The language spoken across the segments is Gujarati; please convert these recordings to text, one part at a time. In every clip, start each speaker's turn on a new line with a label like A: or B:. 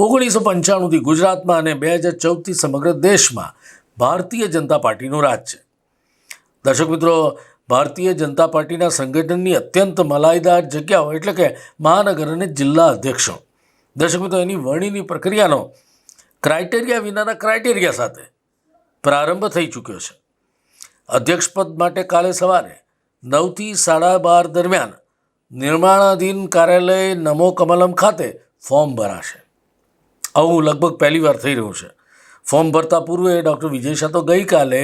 A: ઓગણીસો પંચાણુંથી ગુજરાતમાં અને બે હજાર ચૌદથી સમગ્ર દેશમાં ભારતીય જનતા પાર્ટીનું રાજ છે. દર્શક મિત્રો, ભારતીય જનતા પાર્ટીના સંગઠનની અત્યંત મલાઈદાર જગ્યાઓ એટલે કે મહાનગર અને જિલ્લા અધ્યક્ષો. દર્શક મિત્રો, એની વરણીની પ્રક્રિયાનો ક્રાઇટેરિયા વિનાના ક્રાઇટેરિયા સાથે પ્રારંભ થઈ ચૂક્યો છે. અધ્યક્ષપદ માટે કાલે સવારે નવથી સાડા બાર દરમિયાન નિર્માણાધીન કાર્યાલય નમો કમલમ ખાતે ફોર્મ ભરાશે. આવું લગભગ પહેલી વાર થઈ રહ્યું છે. ફોર્મ ભરતા પૂર્વે ડૉક્ટર વિજય શાહ તો ગઈકાલે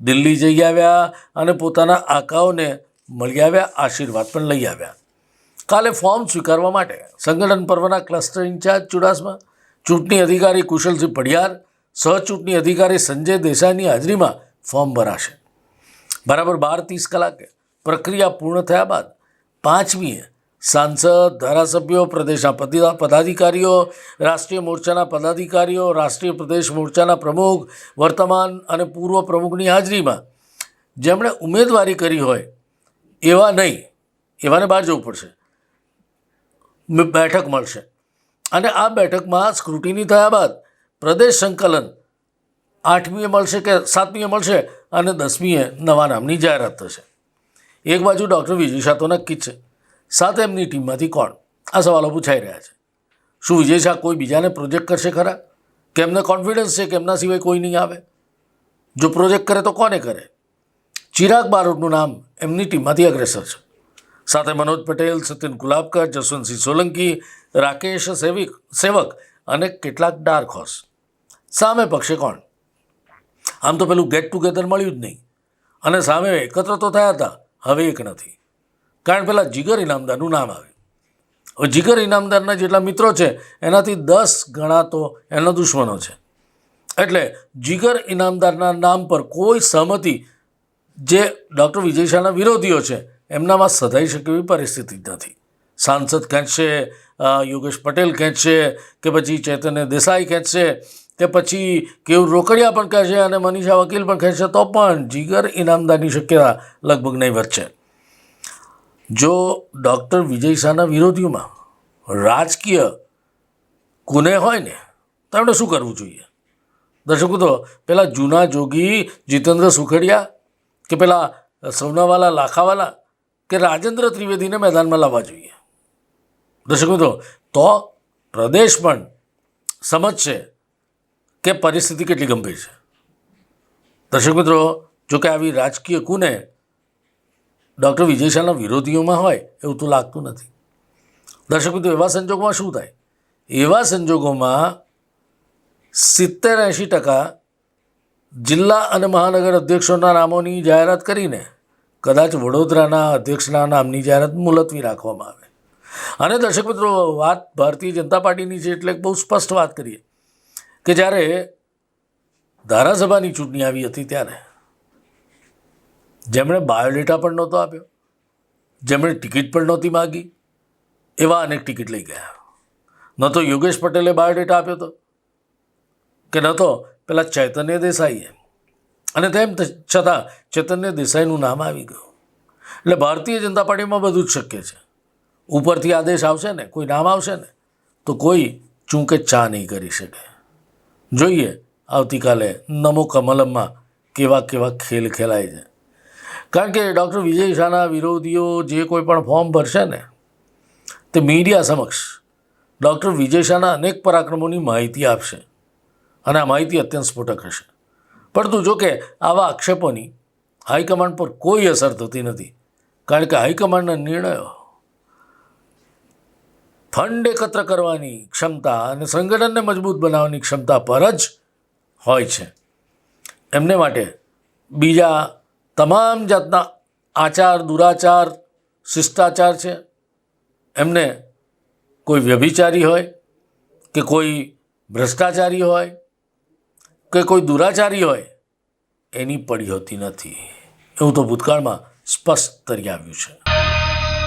A: દિલ્હી જઈ આવ્યા અને પોતાના આકાઓને મળી આવ્યા, આશીર્વાદ પણ લઈ આવ્યા. કાલે ફોર્મ સ્વીકારવા માટે સંગઠન પર્વના ક્લસ્ટર ઇન્ચાર્જ ચુડાસમા, ચૂંટણી અધિકારી કુશલસિંહ પડિયાર સહ ચૂંટણી અધિકારી સંજય દેસાઈની હાજરીમાં ફોર્મ ભરાશે. બરાબર બાર ત્રીસ કલાકે પ્રક્રિયા પૂર્ણ થયા બાદ પાંચમીએ સાંસદ, ધારાસભ્યો, પ્રદેશના પદાધિકારીઓ, રાષ્ટ્રીય મોરચાના પદાધિકારીઓ, રાષ્ટ્રીય પ્રદેશ મોરચાના પ્રમુખ, વર્તમાન અને પૂર્વ પ્રમુખની હાજરીમાં જેમણે ઉમેદવારી કરી હોય એવા નહીં, એવાને બહાર જવું પડશે. બેઠક મળશે. અને આ બેઠકમાં સ્ક્રુટિની થયા બાદ પ્રદેશ સંકલન આઠમીએ મળશે કે સાતમીએ મળશે અને દસમીએ નવા નામની જાહેરાત થશે. એક બાજુ ડૉક્ટર વિજય શાહ તો નક્કી છે સાથે એમની ટીમમાંથી કોણ? આ સવાલો પૂછાઈ રહ્યા છે. શું વિજય શાહ કોઈ બીજાને પ્રોજેક્ટ કરશે ખરા? કે એમને કોન્ફિડન્સ છે કે એમના સિવાય કોઈ નહીં આવે? જો પ્રોજેક્ટ કરે તો કોને કરે? ચિરાગ બારોટનું નામ એમની ટીમમાંથી અગ્રેસર છે. સાથે મનોજ પટેલ સતીન ગુલાબકર, જસવંતસિંહ સોલંકી, રાકેશ સેવિક, સેવક અને કેટલાક ડાર્ક હોર્સ સામે પક્ષે કોણ? આમ તો પેલું ગેટ ટુગેધર મળ્યું જ નહીં. અને સામે એકત્ર તો થયા હતા, હવે એક નથી. કારણ પહેલાં જીગર ઇનામદારનું નામ આવ્યું. હવે જીગર ઇનામદારના જેટલા મિત્રો છે, એનાથી દસ ગણા તો એના દુશ્મનો છે. એટલે જીગર ઇનામદારના નામ પર કોઈ સહમતિ જે ડૉક્ટર વિજય શાહના વિરોધીઓ છે, એમનામાં સધાઈ શકે એવી પરિસ્થિતિ નથી. સાંસદ ખેંચશે યોગેશ પટેલ ખેંચશે, કે પછી ચૈતન્ય દેસાઈ ખેંચશે, કે પછી કેવું રોકડિયા પણ કહેશે અને મનીષા વકીલ પણ ખેંચશે તો પણ જીગર ઇનામદારની શક્યતા લગભગ નહીં વધશે જો ડૉક્ટર વિજય શાહના વિરોધીઓમાં રાજકીય કુને હોય ને, તો એમણે શું કરવું જોઈએ? દર્શકો, તો પેલા જૂના જોગી જીતેન્દ્ર સુખડિયા કે પેલા સોનાવાલા લાખાવાલા કે રાજેન્દ્ર ત્રિવેદીને મેદાનમાં લાવવા જોઈએ? દર્શકો, તો તો પ્રદેશ પણ સમજશે કે પરિસ્થિતિ કેટલી ગંભીર છે. દર્શક મિત્રો જો કે આવી રાજકીય કુને ડૉક્ટર વિજય શાહના વિરોધીઓમાં હોય એવું તો લાગતું નથી. દર્શક મિત્રો, એવા સંજોગોમાં શું થાય? એવા સંજોગોમાં સિત્તેર એંશી ટકા જિલ્લા અને મહાનગર અધ્યક્ષોના નામોની જાહેરાત કરીને કદાચ વડોદરાના અધ્યક્ષના નામની જાહેરાત મુલતવી રાખવામાં આવે. અને દર્શક મિત્રો, વાત ભારતીય જનતા પાર્ટીની છે એટલે બહુ સ્પષ્ટ વાત કરીએ કે જ્યારે ધારાસભાની ચૂંટણી આવી હતી ત્યારે જેમણે બાયોડેટા પણ નહોતો આપ્યો, જેમણે ટિકિટ પણ નહોતી માગી, એવા અનેક ટિકિટ લઈ ગયા. ન તો યોગેશ પટેલે બાયોડેટા આપ્યો હતો કે ન તો પેલા ચૈતન્ય દેસાઈએ અને તેમ છતાં ચૈતન્ય દેસાઈનું નામ આવી ગયું. એટલે ભારતીય જનતા પાર્ટીમાં બધું જ શક્ય છે. ઉપરથી આદેશ આવશે ને, કોઈ નામ આવશે ને, તો કોઈ ચૂંકે ચા નહીં કરી શકે. જોઈએ, આવતીકાલે નમો કમલમમાં કેવા કેવા ખેલ ખેલાય છે. કારણ કે ડૉક્ટર વિજય શાહના વિરોધીઓ જે કોઈ પણ ફોર્મ ભરશે ને, તે મીડિયા સમક્ષ ડૉક્ટર વિજય શાહના અનેક પરાક્રમોની માહિતી આપશે અને આ માહિતી અત્યંત સ્ફોટક હશે. પરંતુ જો કે આવા આક્ષેપોની હાઈકમાન્ડ પર કોઈ અસર થતી નથી. કારણ કે હાઈકમાન્ડના નિર્ણયો ફંડ એકત્ર કરવાની ક્ષમતા અને સંગઠનને મજબૂત બનાવવાની ક્ષમતા પર જ હોય છે. એમને માટે બીજા તમામ જાતના આચાર, દુરાચાર, શિષ્ટાચાર છે. એમને કોઈ વ્યભિચારી હોય કે કોઈ ભ્રષ્ટાચારી હોય કે કોઈ દુરાચારી હોય, એની પડી હોતી નથી. એવું તો ભૂતકાળમાં સ્પષ્ટ તરી આવ્યું છે.